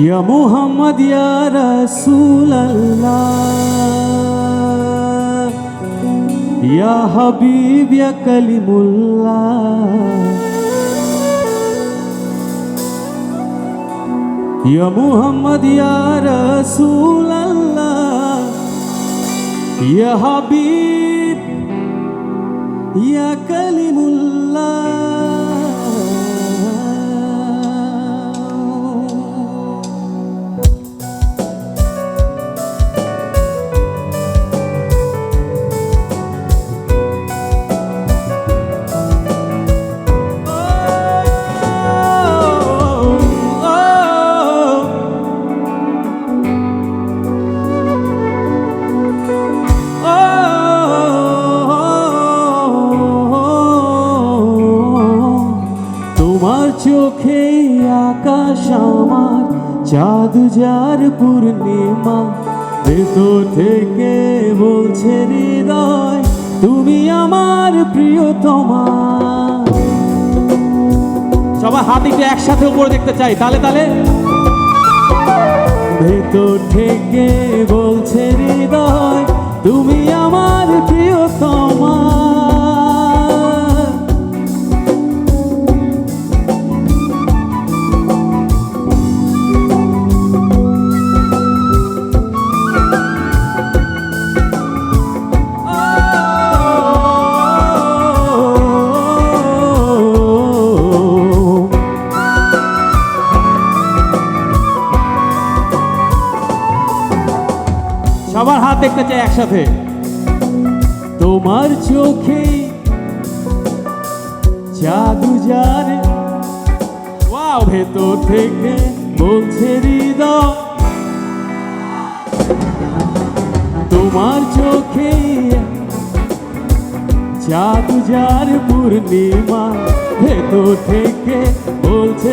মোহাম্মদ ইয়া রাসূলাল্লাহ, ইয়া হাবিব ইয়া কালিমুল্লাহ, ইয়া মোহাম্মদ ইয়া রাসূলাল্লাহ, ইয়া হাবিব ইয়া কালিমুল্লাহ। চাঁদ যার পূর্ণিমা ভেতর থেকে বলছে হৃদয় তুমি আমার প্রিয়তমা। সবাই হাত একটু একসাথে উপরে দেখতে চাই তালে তালে। ভেতর থেকে বলছে হৃদয় তুমি আমার প্রিয়তমা সবার হাত দেখতে চাই একসাথে। তোমার চোখে জাদু যার ওয়াও, ভেতর থেকে বলছে হৃদয়। তোমার চোখে জাদু যার পূর্ণিমা, ভেতর থেকে বলছে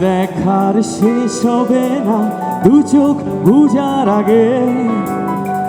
দেখার শেষ হবে না দু চোখ বুঝার আগে।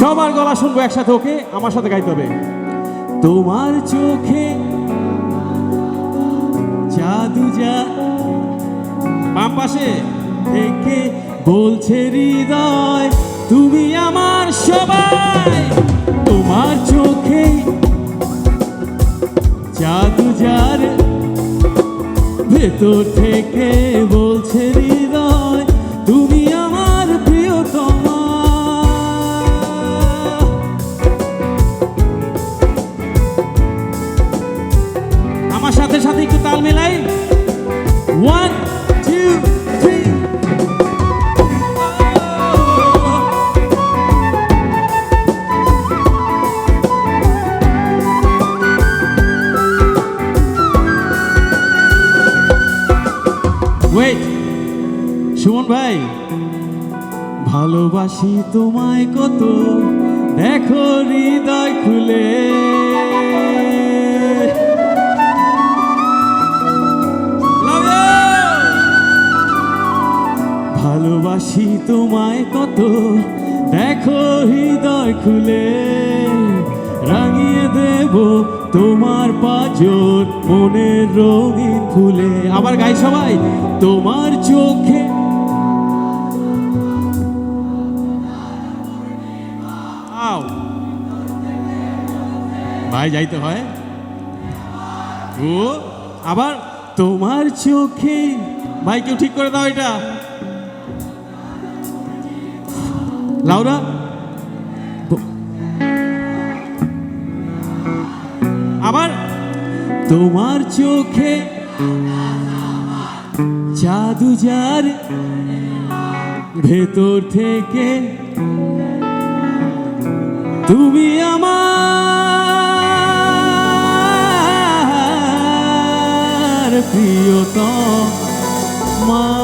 সবার গলা শুনব একসাথে, ওকে? আমার সাথে গাইতে হবে। তোমার চোখে জাদু যা বাম পাশে বলছে হৃদয়, তুমি আমার সবাই। তোমার চোখে জাদু যার, ভেতর থেকে বলছে হৃদয়। ওয়েট সুমন ভাই, ভালোবাসি তোমায় কত, দেখো হৃদয় খুলে। ভালোবাসি তোমায় কত, দেখো হৃদয় খুলে। রাঙিয়ে দেব তোমার পাজর মনের রঙিন ফুলে। আবার গাই সবাই, তোমার চোখে। ভাই যাইতে হয়। ও, আবার তোমার চোখে। ভাই, কেউ ঠিক করে দাও এটা। লাউরা আবার? তোমার চোখে জাদু যার ভেতর থেকে তুমি আমার প্রিয়তম মা।